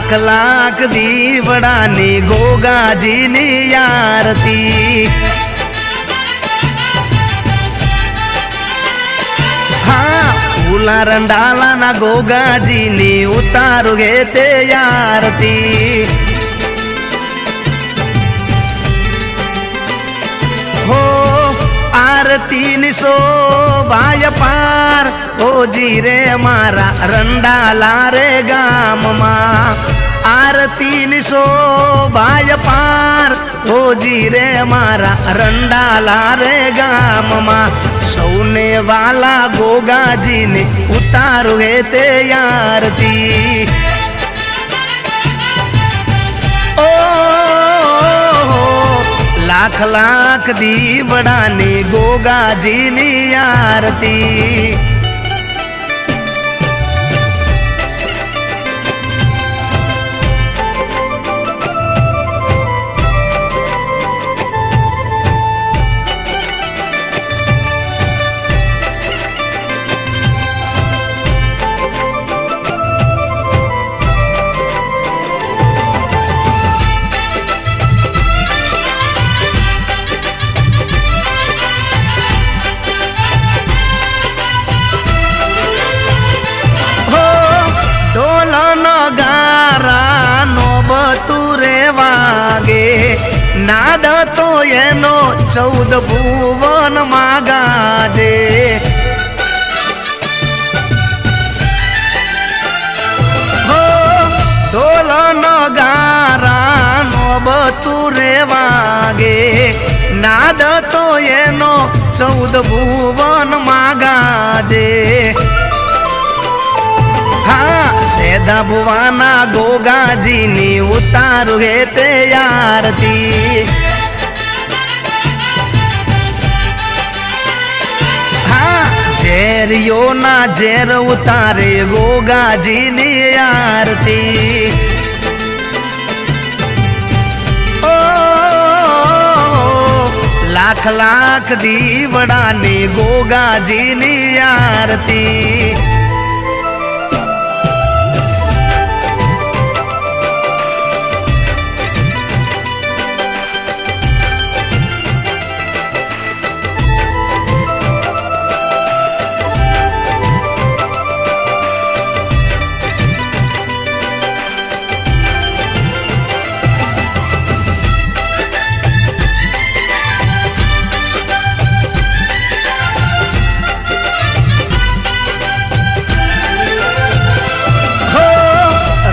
લાખ લાખ દીવડાની ગોગાજીની આરતી. હા, ફૂલા રંડાલાના ગોગાજીની ઉતારું ગે તે આરતી. હો, આરતીની શોભાય પાર ઓજી રે મારા રંડાલા રે ગામમાં આરતીની શોભાય પાર ઓજી રે મારા રંડાલા રે ગામમાં સૌને વાલા ગોગાજીને ઉતારું હે તે આરતી લાખ લાખ દીવડાની ગોગાજીની આરતી નાદ તો એનો ચૌદ ભુવન માગાજે. ઢોલનો ગારાનો બતુરે વાગે. નાદ તો એનો ચૌદ ભુવન માગાજે. સેદા ભુવાના ગોગાજીની ઉતારું હે તે આરતી. ઝેરિયોના ઝેર ઉતારે ગોગાજીની આરતી. લાખ લાખ દીવડાની ગોગાજીની આરતી.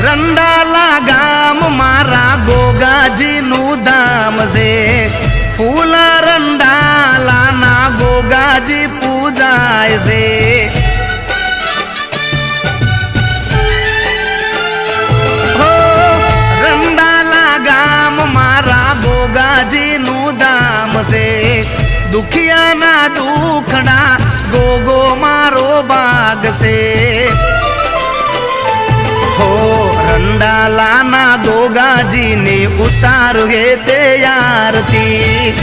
રંડાલા ગામ મારા ગોગાજીનું ધામ છે. ફૂલા રંડાલાના ગોગાજી પૂજાય છે. રંડાલા ગામ મારા ગોગાજીનું ધામ છે. દુખિયાના દુખડા ગોગો મારો બાગ છે. રંડાલાના ગોગાજીને ઉતારું હે તે આરતી.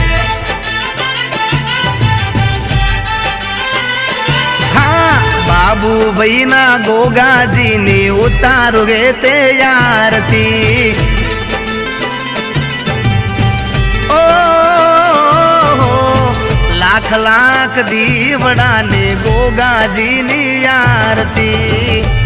બાબુ બાબુભાઈના ગોગાજીની ઉતારું હે તે આરતી. ઓ લાખ લાખ દીવડાને ગોગાજીની આરતી.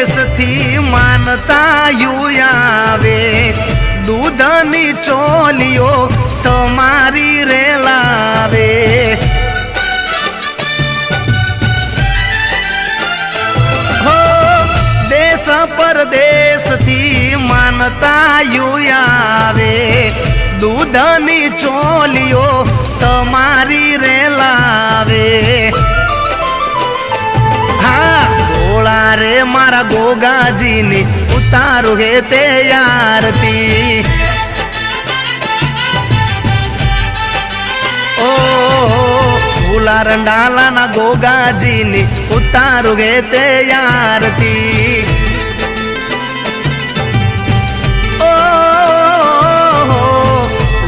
પરદેશથી માનતા આવે. દૂધની ચોલીઓ તમારી રે લાવે દેશ પરદેશથી માનતા આવે. દૂધની ચોલીઓ તમારી રે લાવે બોલા રે મારા ગોગાજીની ઉતારું હે તે યારતી ઓ ફૂલા રંડાલાના ગોગાજીની ઉતારું હે તે યારતી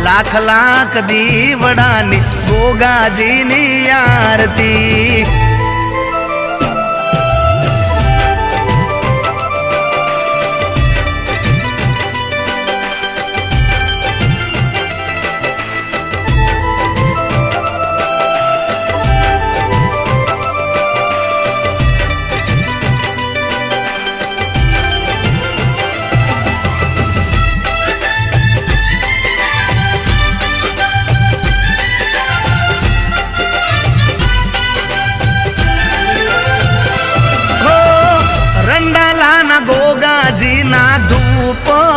લાખ લાખ દીવડાની ગોગાજીની આરતી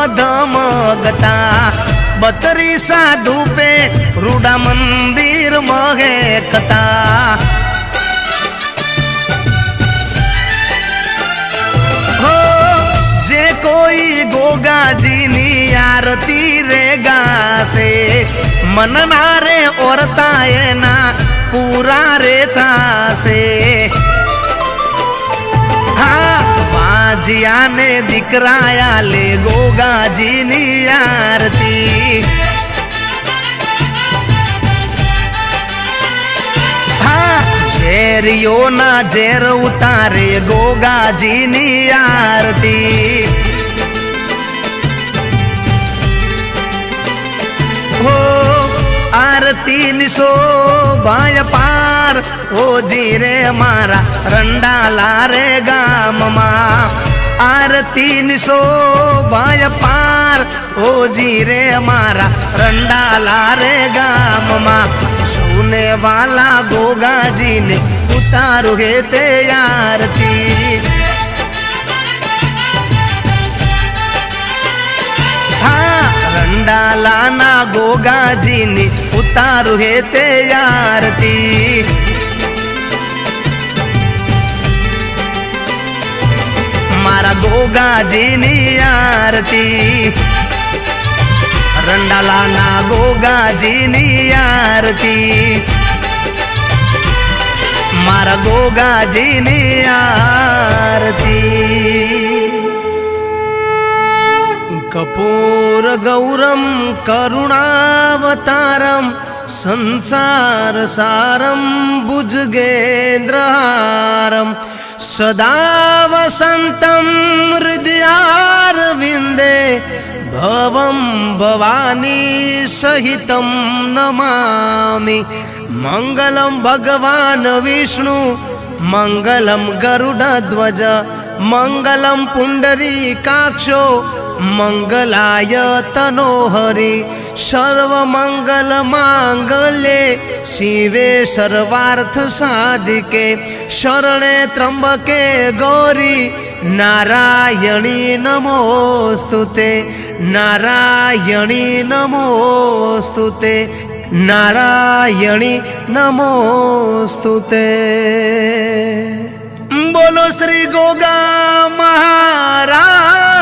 ધૂપ ધમગતા બત્રીસા ધૂપે રૂડા મંદિર મહેકતા હો જે કોઈ ગોગાજીની આરતી રે ગાશે મનના રે ઓરતા એના પૂરા રે થાશે હા વાજિયાને દીકરાયા લે ગોગાજીની આરતી હા ઝેરીઓના ઝેર ઉતારે ગોગાજીની આરતી હો આરતી શોભાય પાર ઓજી રે મારા રંડાલા રે ગામમાં આરતી શોભાય પાર ઓજી રે મારા રંડાલા રે ગામમાં સૌને વાલા ગોગાજીને ઉતારું હે તે આરતી હા રંડાલાના ગોગાજીની ઉતારું હે તે આરતી મારા ગોગાજીની આરતી રંડાલાના ગોગાજીની આરતી મારા ગોગાજીની આરતી કપૂરગૌરમ કરુણાવતારમ સંસાર સારમ ભુજગેન્દ્રહારમ સદા વસંતમ હૃદયારવિંદે ભવમ ભવાની સહિતમ નમામિ મંગલમ ભગવાન વિષ્ણુ મંગલમ ગરુડધ્વજ મંગલમ પુંડરીકાક્ષો મંગલાય તનોહરિ સર્વમંગલ માંગલે શિવે સર્વાર્થ સાધિકે શરણે ત્રંબકે ગૌરી નારાયણી નમોસ્તુતે નારાયણી નમોસ્તુતે નારાયણી નમોસ્તુતે બોલો શ્રી ગોગા મહારાજ